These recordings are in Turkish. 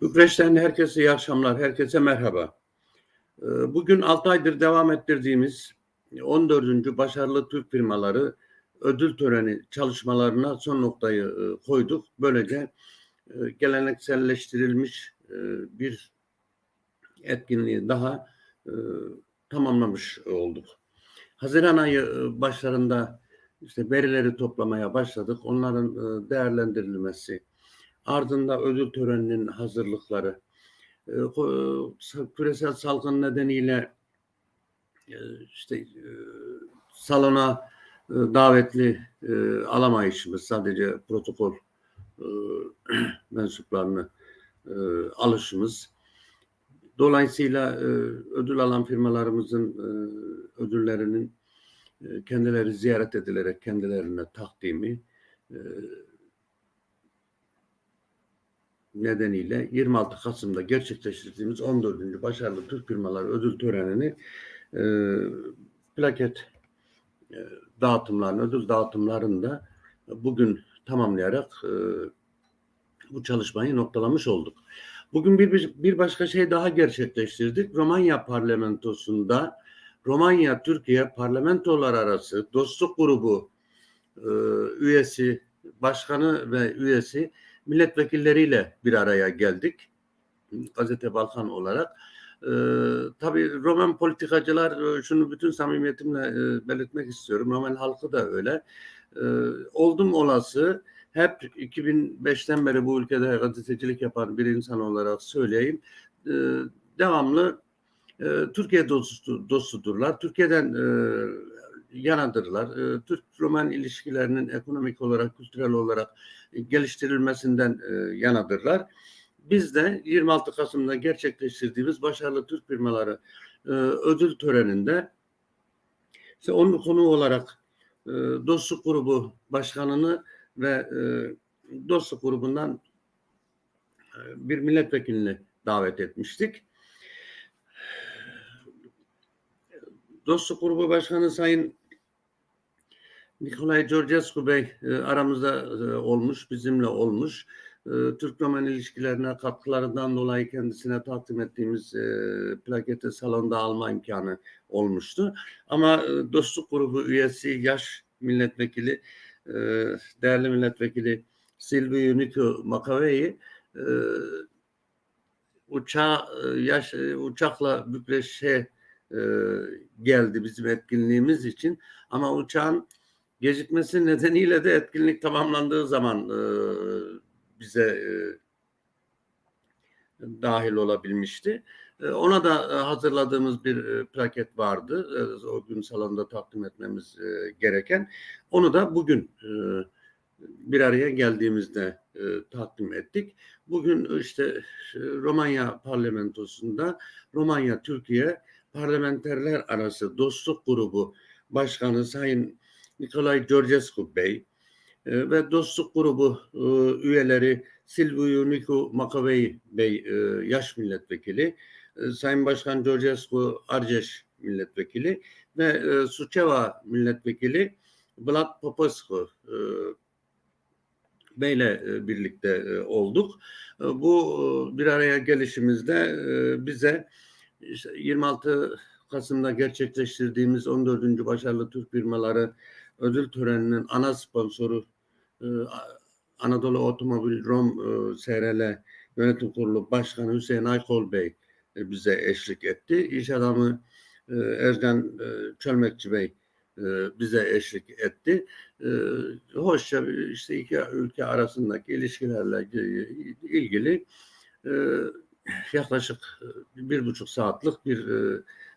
Bükreş'ten herkese iyi akşamlar, herkese merhaba. Ee, Bugün 6 aydır devam ettirdiğimiz 14. Başarılı Türk firmaları ödül töreni çalışmalarına son noktayı e, koyduk. Böylece e, gelenekselleştirilmiş e, bir etkinliği daha tamamlamış olduk. Haziran ayı başlarında işte verileri toplamaya başladık. Onların değerlendirilmesi, ardında ödül töreninin hazırlıkları, e, küresel salgın nedeniyle e, işte e, salona davetli alamayışımız sadece protokol mensuplarını alışımız. Dolayısıyla ödül alan firmalarımızın ödüllerinin kendileri ziyaret edilerek kendilerine takdimi nedeniyle 26 Kasım'da gerçekleştirdiğimiz 14. Başarılı Türk Firmaları Ödül Töreni'ni e, plaket e, dağıtımlarını, ödül dağıtımlarında bugün tamamlayarak e, bu çalışmayı noktalamış olduk. Bugün bir, bir başka şey daha gerçekleştirdik. Romanya parlamentosunda Romanya Türkiye parlamentolar arası dostluk grubu e, üyesi, başkanı ve üyesi milletvekilleriyle bir araya geldik. Gazete Balkan olarak. Ee, tabii Roman politikacılar e, şunu bütün samimiyetimle e, belirtmek istiyorum. Roman halkı da öyle. Ee, oldum olası hep 2005'ten beri bu ülkede gazetecilik yapan bir insan olarak söyleyeyim. E, devamlı e, Türkiye dostu, dostudurlar. Türkiye'den e, yanadırlar. E, Türk-Roman ilişkilerinin ekonomik olarak, kültürel olarak geliştirilmesinden e, yanadırlar. Biz de 26 Kasım'da gerçekleştirdiğimiz başarılı Türk firmaları e, ödül töreninde işte onun konu olarak e, dostluk grubu başkanını ve e, dostluk grubundan e, bir milletvekilini davet etmiştik. Dostluk Grubu Başkanı Sayın Nikolay Georgescu Bey e, aramızda e, olmuş, bizimle olmuş. E, Türk-Roman ilişkilerine katkılarından dolayı kendisine takdim ettiğimiz plaketi salonda alma imkanı olmuştu. Ama dostluk grubu üyesi, yaş milletvekili, değerli milletvekili Silvio Nico Makavei uçağa, yaş, uçakla Bükreş'e geldi bizim etkinliğimiz için. Ama uçağın gecikmesi nedeniyle de etkinlik tamamlandığı zaman e, bize e, dahil olabilmişti. E, ona da e, hazırladığımız bir e, plaket vardı. E, o gün salonda takdim etmemiz e, gereken. Onu da bugün e, bir araya geldiğimizde e, takdim ettik. Bugün işte e, Romanya parlamentosunda Romanya Türkiye parlamenterler arası dostluk grubu başkanı Sayın Nikolay Georgescu Bey e, ve dostluk grubu e, üyeleri Silviu Nicu Makavei Bey e, yaş milletvekili, Sayın Başkan Georgescu Arceş milletvekili ve e, Suçeva milletvekili Vlad Popescu Bey'le birlikte olduk. Bu bir araya gelişimizde bize işte 26 Kasım'da gerçekleştirdiğimiz 14. Başarılı Türk firmaları ödül töreninin ana sponsoru e, Anadolu Otomobil Rom e, SRL Yönetim Kurulu Başkanı Hüseyin Aykol Bey e, bize eşlik etti. İş adamı e, Ercan Çölmekçi Bey bize eşlik etti. Hoşça işte iki ülke arasındaki ilişkilerle ilgili yaklaşık bir buçuk saatlik bir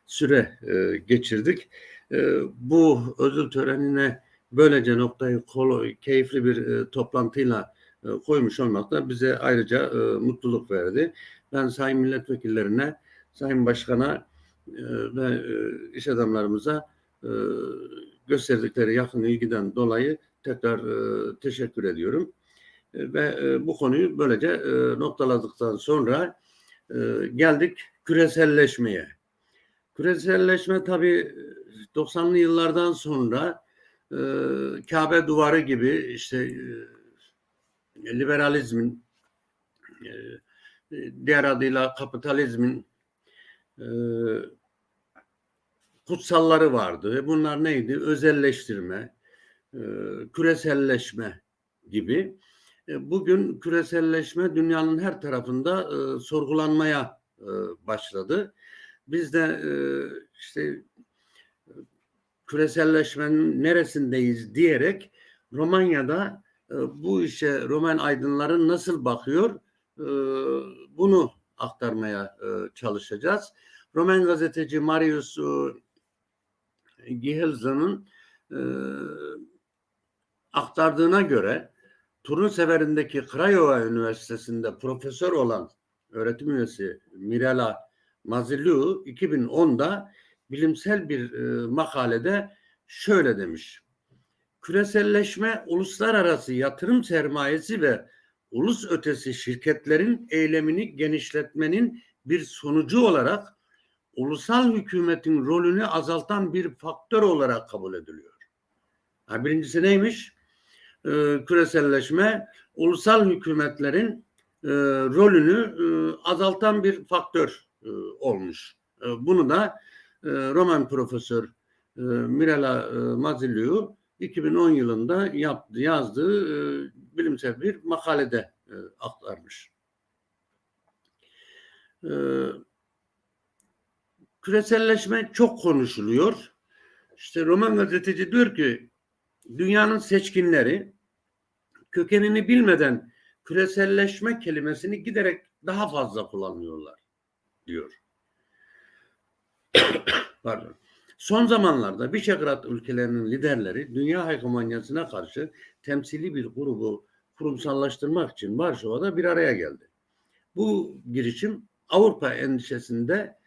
süre e, geçirdik. E, bu ödül törenine böylece noktayı kolo, keyifli bir e, toplantıyla e, koymuş olmak da bize ayrıca e, mutluluk verdi. Ben sayın milletvekillerine, sayın başkana e, ve e, iş adamlarımıza e, gösterdikleri yakın ilgiden dolayı tekrar e, teşekkür ediyorum. E, ve e, bu konuyu böylece e, noktaladıktan sonra e, geldik küreselleşmeye. Küreselleşme tabii 90'lı yıllardan sonra e, Kabe duvarı gibi işte e, liberalizmin e, diğer adıyla kapitalizmin e, kutsalları vardı. Ve bunlar neydi? Özelleştirme, e, küreselleşme gibi. E, bugün küreselleşme dünyanın her tarafında e, sorgulanmaya e, başladı. Biz de e, işte küreselleşmenin neresindeyiz diyerek Romanya'da e, bu işe Roman aydınları nasıl bakıyor e, bunu aktarmaya çalışacağız. Roman gazeteci Marius e, Gihelza'nın aktardığına göre Turun severindeki Craiova Üniversitesi'nde profesör olan öğretim üyesi Mirela Maziliu 2010'da bilimsel bir e, makalede şöyle demiş. Küreselleşme uluslararası yatırım sermayesi ve ulus ötesi şirketlerin eylemini genişletmenin bir sonucu olarak ulusal hükümetin rolünü azaltan bir faktör olarak kabul ediliyor. Ha, birincisi neymiş? Ee, küreselleşme ulusal hükümetlerin e, rolünü e, azaltan bir faktör e, olmuş. E, bunu da e, Roman profesör Mirela e, Maziliu 2010 yılında yaptı, yazdığı bilimsel bir makalede aktarmış. Küreselleşme çok konuşuluyor. İşte Roman gazeteci diyor ki dünyanın seçkinleri kökenini bilmeden küreselleşme kelimesini giderek daha fazla kullanıyorlar diyor. Pardon. Son zamanlarda Visegrad ülkelerinin liderleri dünya hegemonyasına karşı temsili bir grubu kurumsallaştırmak için Varşova'da bir araya geldi. Bu girişim Avrupa endişesinde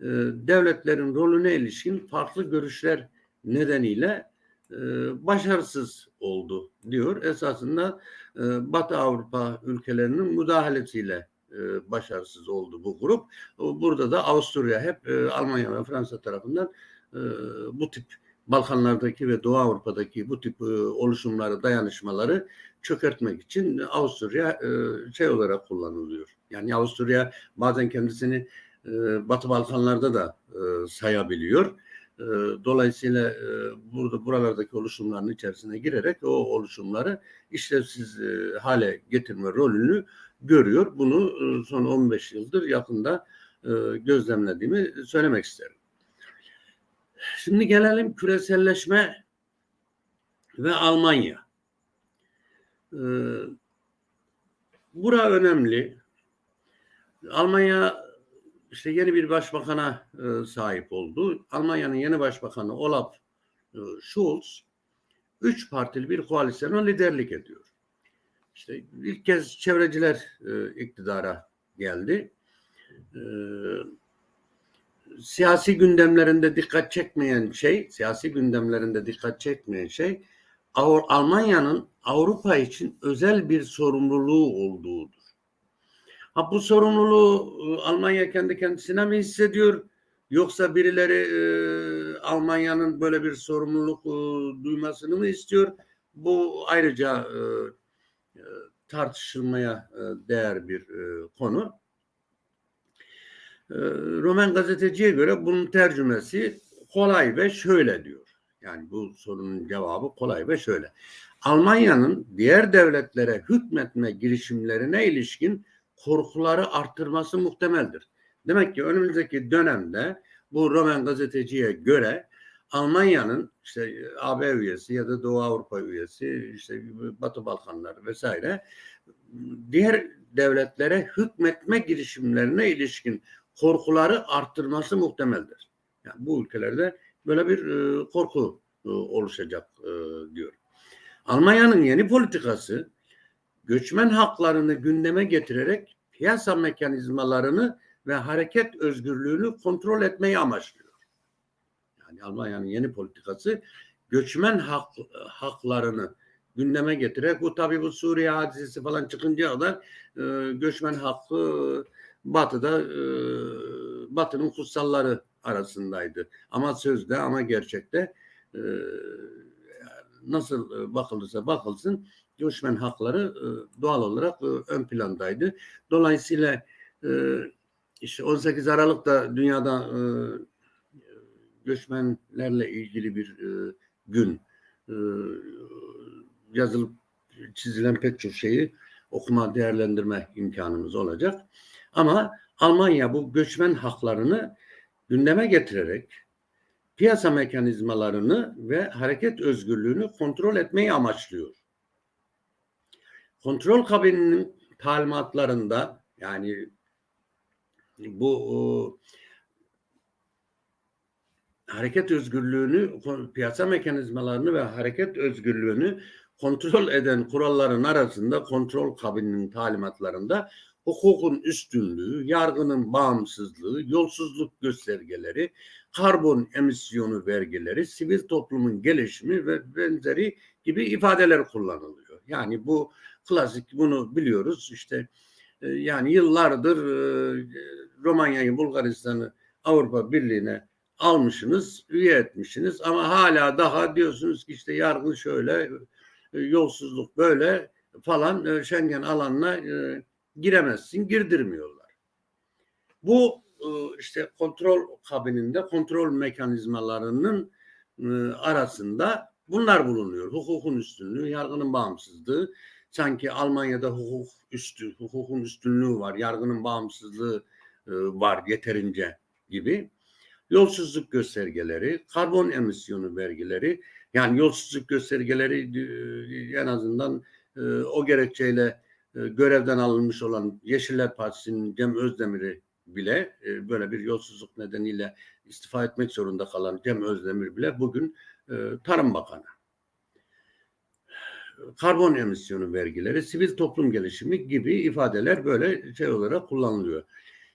e, devletlerin rolüne ilişkin farklı görüşler nedeniyle e, başarısız oldu diyor. Esasında e, Batı Avrupa ülkelerinin müdahalesiyle e, başarısız oldu bu grup. Burada da Avusturya hep e, Almanya ve Fransa tarafından e, bu tip Balkanlardaki ve Doğu Avrupa'daki bu tip e, oluşumları, dayanışmaları çökertmek için Avusturya e, şey olarak kullanılıyor. Yani Avusturya bazen kendisini e, Batı Balkanlarda da e, sayabiliyor. E, dolayısıyla e, burada buralardaki oluşumların içerisine girerek o oluşumları işlevsiz e, hale getirme rolünü görüyor. Bunu e, son 15 yıldır yakında e, gözlemlediğimi söylemek isterim. Şimdi gelelim küreselleşme ve Almanya. Ee, bura önemli. Almanya işte yeni bir başbakana e, sahip oldu. Almanya'nın yeni başbakanı Olaf e, Scholz üç partili bir koalisyona liderlik ediyor. İşte ilk kez çevreciler e, iktidara geldi. E, siyasi gündemlerinde dikkat çekmeyen şey, siyasi gündemlerinde dikkat çekmeyen şey Almanya'nın Avrupa için özel bir sorumluluğu olduğudur. Ha bu sorumluluğu e, Almanya kendi kendisine mi hissediyor? Yoksa birileri e, Almanya'nın böyle bir sorumluluk e, duymasını mı istiyor? Bu ayrıca e, tartışılmaya e, değer bir e, konu. Roman gazeteciye göre bunun tercümesi kolay ve şöyle diyor. Yani bu sorunun cevabı kolay ve şöyle. Almanya'nın diğer devletlere hükmetme girişimlerine ilişkin korkuları arttırması muhtemeldir. Demek ki önümüzdeki dönemde bu Roman gazeteciye göre Almanya'nın işte AB üyesi ya da Doğu Avrupa üyesi, işte Batı Balkanlar vesaire diğer devletlere hükmetme girişimlerine ilişkin korkuları arttırması muhtemeldir. Yani bu ülkelerde böyle bir e, korku e, oluşacak e, diyor. Almanya'nın yeni politikası göçmen haklarını gündeme getirerek piyasa mekanizmalarını ve hareket özgürlüğünü kontrol etmeyi amaçlıyor. Yani Almanya'nın yeni politikası göçmen hak, haklarını gündeme getirerek bu tabi bu Suriye hadisesi falan çıkınca kadar e, göçmen hakkı Batı'da e, Batı'nın kutsalları arasındaydı. Ama sözde ama gerçekte e, nasıl bakılırsa bakılsın göçmen hakları e, doğal olarak e, ön plandaydı. Dolayısıyla e, işte 18 Aralık'ta dünyada e, göçmenlerle ilgili bir e, gün e, yazılıp çizilen pek çok şeyi okuma, değerlendirme imkanımız olacak. Ama Almanya bu göçmen haklarını gündeme getirerek piyasa mekanizmalarını ve hareket özgürlüğünü kontrol etmeyi amaçlıyor. Kontrol kabininin talimatlarında yani bu o, hareket özgürlüğünü, piyasa mekanizmalarını ve hareket özgürlüğünü kontrol eden kuralların arasında kontrol kabininin talimatlarında hukukun üstünlüğü, yargının bağımsızlığı, yolsuzluk göstergeleri, karbon emisyonu vergileri, sivil toplumun gelişimi ve benzeri gibi ifadeler kullanılıyor. Yani bu klasik bunu biliyoruz işte e, yani yıllardır e, Romanya'yı, Bulgaristan'ı Avrupa Birliği'ne almışsınız, üye etmişsiniz ama hala daha diyorsunuz ki işte yargı şöyle, e, yolsuzluk böyle falan Schengen alanına giremezsin, girdirmiyorlar. Bu işte kontrol kabininde kontrol mekanizmalarının arasında bunlar bulunuyor. Hukukun üstünlüğü, yargının bağımsızlığı. Sanki Almanya'da hukuk üstü, hukukun üstünlüğü var, yargının bağımsızlığı var yeterince gibi. Yolsuzluk göstergeleri, karbon emisyonu vergileri, yani yolsuzluk göstergeleri en azından o gerekçeyle görevden alınmış olan Yeşiller Partisi'nin Cem Özdemir'i bile e, böyle bir yolsuzluk nedeniyle istifa etmek zorunda kalan Cem Özdemir bile bugün e, Tarım Bakanı. Karbon emisyonu vergileri, sivil toplum gelişimi gibi ifadeler böyle şey olarak kullanılıyor.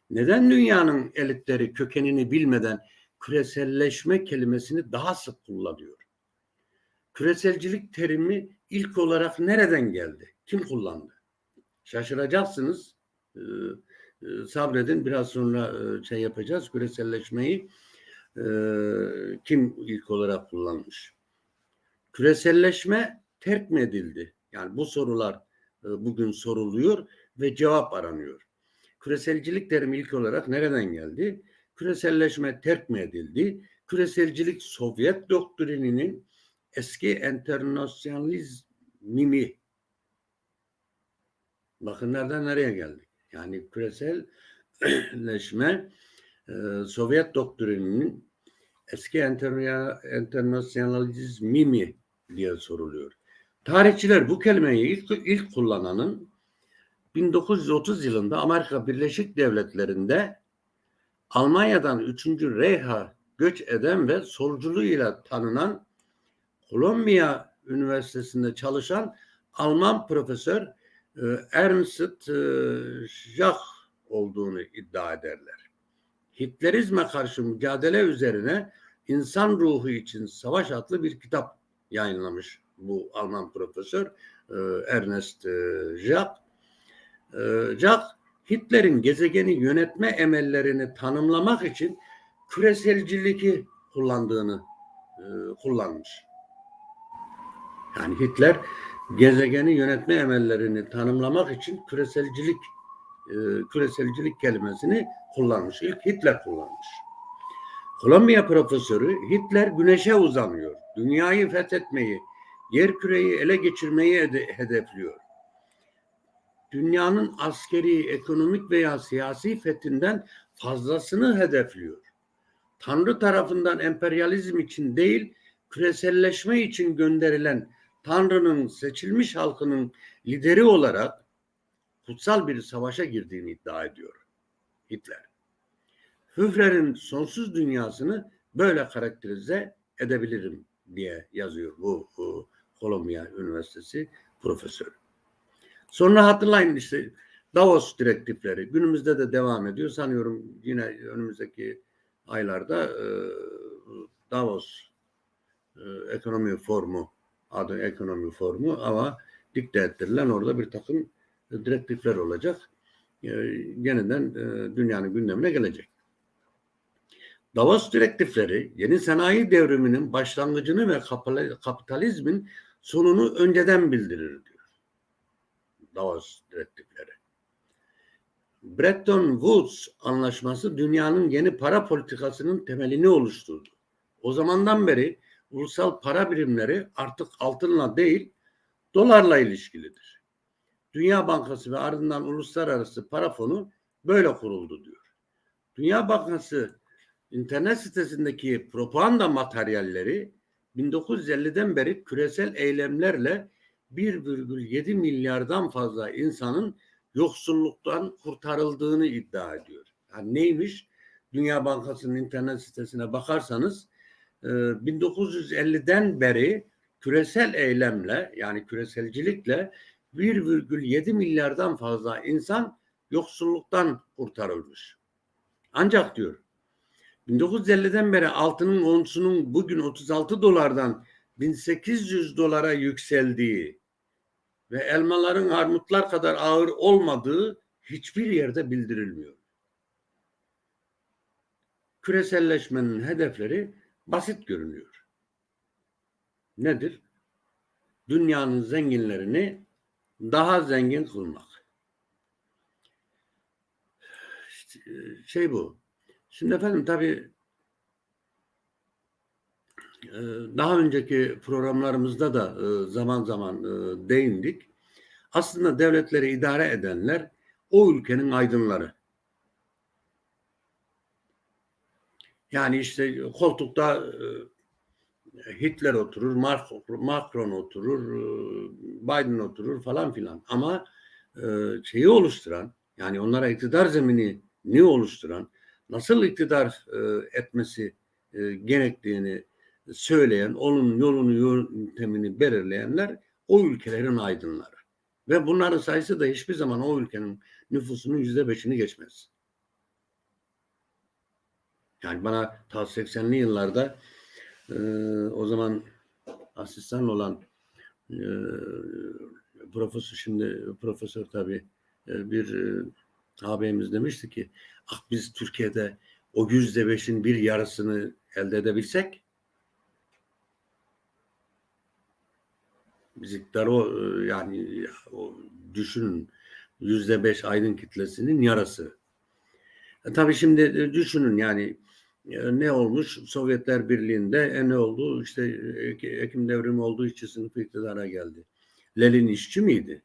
Neden dünyanın elitleri kökenini bilmeden küreselleşme kelimesini daha sık kullanıyor? Küreselcilik terimi ilk olarak nereden geldi? Kim kullandı? Şaşıracaksınız. Ee, e, sabredin biraz sonra e, şey yapacağız. Küreselleşmeyi e, kim ilk olarak kullanmış? Küreselleşme terk mi edildi? Yani bu sorular bugün soruluyor ve cevap aranıyor. Küreselcilik terimi ilk olarak nereden geldi? Küreselleşme terk mi edildi? Küreselcilik Sovyet doktrininin eski internasyonalizmi Bakın nereden nereye geldik. Yani küreselleşme e, Sovyet doktrininin eski internasyonalizmi mi diye soruluyor. Tarihçiler bu kelimeyi ilk, ilk kullananın 1930 yılında Amerika Birleşik Devletleri'nde Almanya'dan 3. Reich'a göç eden ve solculuğuyla tanınan Kolombiya Üniversitesi'nde çalışan Alman profesör e, Ernst e, Jach olduğunu iddia ederler. Hitlerizme karşı mücadele üzerine İnsan Ruhu için Savaş adlı bir kitap yayınlamış bu Alman profesör e, Ernest Jach. Hitler'in gezegeni yönetme emellerini tanımlamak için küreselciliği kullandığını kullanmış. Yani Hitler gezegeni yönetme emellerini tanımlamak için küreselcilik e, küreselcilik kelimesini kullanmış. İlk Hitler kullanmış. Kolombiya profesörü Hitler güneşe uzanıyor. Dünyayı fethetmeyi, yer küreyi ele geçirmeyi hedefliyor. Dünyanın askeri, ekonomik veya siyasi fethinden fazlasını hedefliyor. Tanrı tarafından emperyalizm için değil, küreselleşme için gönderilen Tanrı'nın seçilmiş halkının lideri olarak kutsal bir savaşa girdiğini iddia ediyor Hitler. Führer'in sonsuz dünyasını böyle karakterize edebilirim diye yazıyor bu, bu Kolombiya Üniversitesi profesörü. Sonra hatırlayın işte Davos direktifleri günümüzde de devam ediyor. Sanıyorum yine önümüzdeki aylarda e, Davos e, ekonomi formu adı ekonomi formu ama dikte ettirilen orada bir takım direktifler olacak. E, yeniden e, dünyanın gündemine gelecek. Davos direktifleri yeni sanayi devriminin başlangıcını ve kapitalizmin sonunu önceden bildirir diyor. Davos direktifleri. Bretton Woods anlaşması dünyanın yeni para politikasının temelini oluşturdu. O zamandan beri ulusal para birimleri artık altınla değil dolarla ilişkilidir. Dünya Bankası ve ardından Uluslararası Para Fonu böyle kuruldu diyor. Dünya Bankası internet sitesindeki propaganda materyalleri 1950'den beri küresel eylemlerle 1,7 milyardan fazla insanın yoksulluktan kurtarıldığını iddia ediyor. Yani neymiş? Dünya Bankası'nın internet sitesine bakarsanız 1950'den beri küresel eylemle yani küreselcilikle 1,7 milyardan fazla insan yoksulluktan kurtarılmış. Ancak diyor 1950'den beri altının onsunun bugün 36 dolardan 1800 dolara yükseldiği ve elmaların armutlar kadar ağır olmadığı hiçbir yerde bildirilmiyor. Küreselleşmenin hedefleri basit görünüyor. Nedir? Dünyanın zenginlerini daha zengin kılmak. İşte şey bu. Şimdi efendim tabii e, daha önceki programlarımızda da e, zaman zaman e, değindik. Aslında devletleri idare edenler o ülkenin aydınları. Yani işte koltukta Hitler oturur, Macron oturur, Biden oturur falan filan. Ama şeyi oluşturan, yani onlara iktidar zemini ne oluşturan, nasıl iktidar etmesi gerektiğini söyleyen, onun yolunu yöntemini belirleyenler o ülkelerin aydınları. Ve bunların sayısı da hiçbir zaman o ülkenin nüfusunun yüzde beşini geçmez. Yani bana ta 80'li yıllarda e, o zaman asistan olan e, profesör şimdi profesör tabii e, bir e, ağabeyimiz demişti ki ah biz Türkiye'de o yüzde beşin bir yarısını elde edebilsek biz iktidar o yani o düşünün yüzde beş aydın kitlesinin yarısı. E, tabii şimdi düşünün yani e, ne olmuş Sovyetler Birliği'nde e, ne oldu işte Ekim devrimi olduğu için sınıf iktidara geldi. Lenin işçi miydi?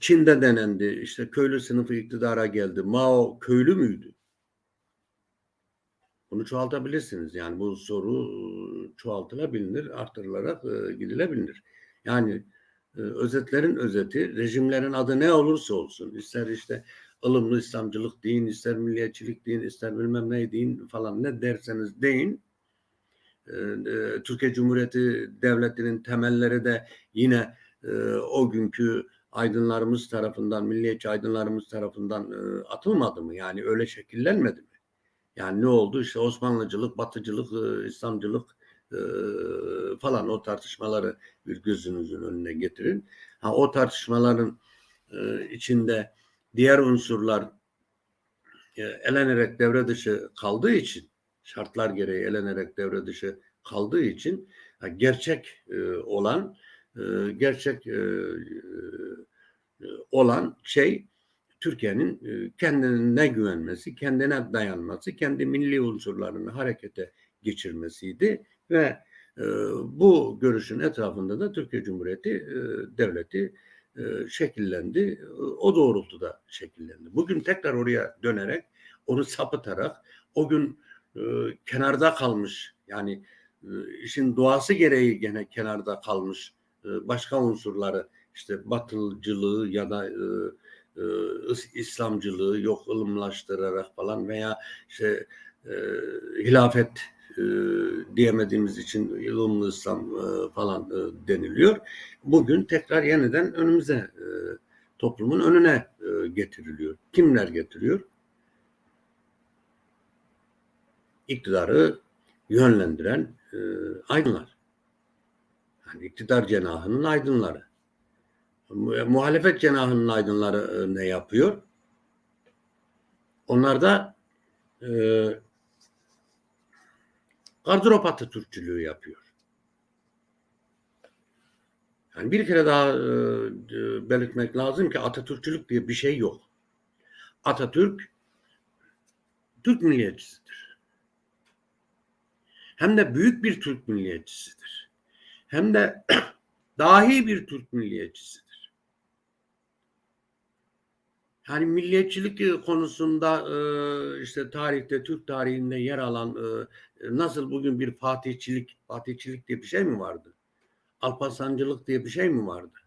Çin'de denendi işte köylü sınıfı iktidara geldi. Mao köylü müydü? Bunu çoğaltabilirsiniz. Yani bu soru çoğaltılabilir, artırılarak e, gidilebilir. Yani e, özetlerin özeti, rejimlerin adı ne olursa olsun, ister işte ılımlı İslamcılık deyin, ister milliyetçilik deyin, ister bilmem ne deyin falan ne derseniz deyin. E, e, Türkiye Cumhuriyeti Devleti'nin temelleri de yine e, o günkü aydınlarımız tarafından, milliyetçi aydınlarımız tarafından e, atılmadı mı? Yani öyle şekillenmedi mi? Yani ne oldu? İşte Osmanlıcılık, Batıcılık, e, İslamcılık e, falan o tartışmaları bir gözünüzün önüne getirin. Ha, o tartışmaların e, içinde diğer unsurlar elenerek devre dışı kaldığı için şartlar gereği elenerek devre dışı kaldığı için gerçek olan gerçek olan şey Türkiye'nin e, kendine güvenmesi, kendine dayanması, kendi milli unsurlarını harekete geçirmesiydi ve e, bu görüşün etrafında da Türkiye Cumhuriyeti e, devleti şekillendi. O doğrultuda şekillendi. Bugün tekrar oraya dönerek, onu sapıtarak, o gün kenarda kalmış, yani işin doğası gereği gene kenarda kalmış başka unsurları, işte batılıcılığı ya da e, İslamcılığı yok ılımlaştırarak falan veya işte e, hilafet e, diyemediğimiz için ılımlı İslam e, falan e, deniliyor. Bugün tekrar yeniden önümüze e, toplumun önüne e, getiriliyor. Kimler getiriyor? İktidarı yönlendiren e, aydınlar. Yani iktidar cenahının aydınları muhalefet cenahının aydınları e, ne yapıyor? Onlar da e, gardırop Atatürkçülüğü yapıyor. Yani bir kere daha e, e, belirtmek lazım ki Atatürkçülük diye bir şey yok. Atatürk Türk milliyetçisidir. Hem de büyük bir Türk milliyetçisidir. Hem de dahi bir Türk milliyetçisidir. Yani milliyetçilik konusunda e, işte tarihte, Türk tarihinde yer alan e, nasıl bugün bir fatihçilik, fatihçilik diye bir şey mi vardı? Alparslançılık diye bir şey mi vardı?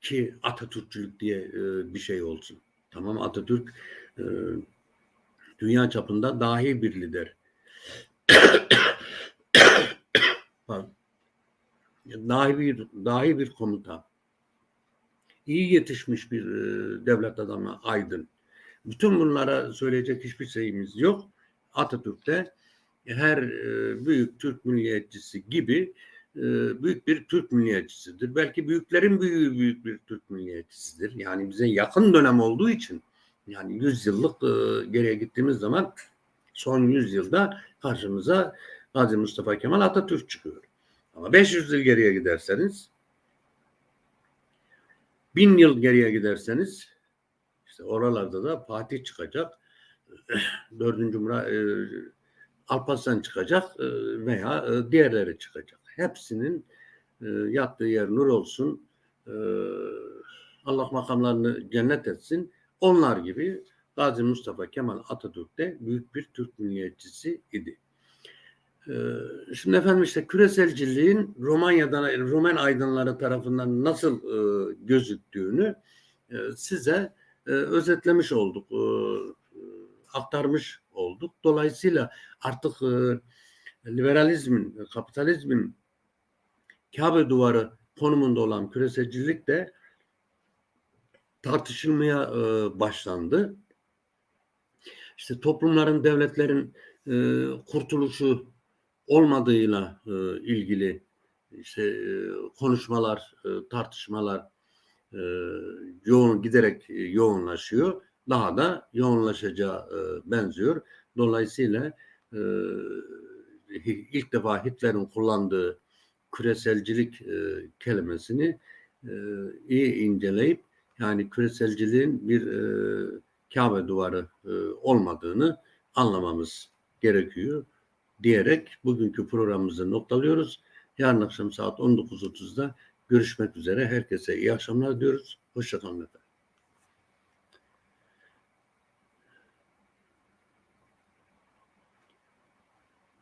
Ki Atatürkçülük diye e, bir şey olsun. Tamam Atatürk e, dünya çapında dahi bir lider. Dahi bir dahi bir komutan. İyi yetişmiş bir e, devlet adamı aydın. Bütün bunlara söyleyecek hiçbir şeyimiz yok. Atatürk'te her e, büyük Türk milliyetçisi gibi e, büyük bir Türk milliyetçisidir. Belki büyüklerin büyüğü büyük bir Türk milliyetçisidir. Yani bize yakın dönem olduğu için yani 100 yıllık e, geriye gittiğimiz zaman son 100 yılda karşımıza Gazi Mustafa Kemal Atatürk çıkıyor. Ama 500 yıl geriye giderseniz bin yıl geriye giderseniz işte oralarda da Fatih çıkacak. Dördüncü Murat e, Alparslan çıkacak e, veya e, diğerleri çıkacak. Hepsinin e, yattığı yer nur olsun. E, Allah makamlarını cennet etsin. Onlar gibi Gazi Mustafa Kemal Atatürk de büyük bir Türk milliyetçisi idi. Şimdi efendim işte küreselciliğin Romanya'dan Roman aydınları tarafından nasıl gözüktüğünü size özetlemiş olduk, aktarmış olduk. Dolayısıyla artık liberalizmin, kapitalizmin Kabe duvarı konumunda olan küreselcilik de tartışılmaya başlandı. İşte toplumların, devletlerin kurtuluşu olmadığıyla ilgili işte konuşmalar, tartışmalar yoğun giderek yoğunlaşıyor. Daha da yoğunlaşacağı benziyor. Dolayısıyla ilk defa Hitler'in kullandığı küreselcilik kelimesini iyi inceleyip yani küreselciliğin bir Kabe duvarı olmadığını anlamamız gerekiyor diyerek bugünkü programımızı noktalıyoruz. Yarın akşam saat 19.30'da görüşmek üzere. Herkese iyi akşamlar diyoruz. Hoşçakalın efendim.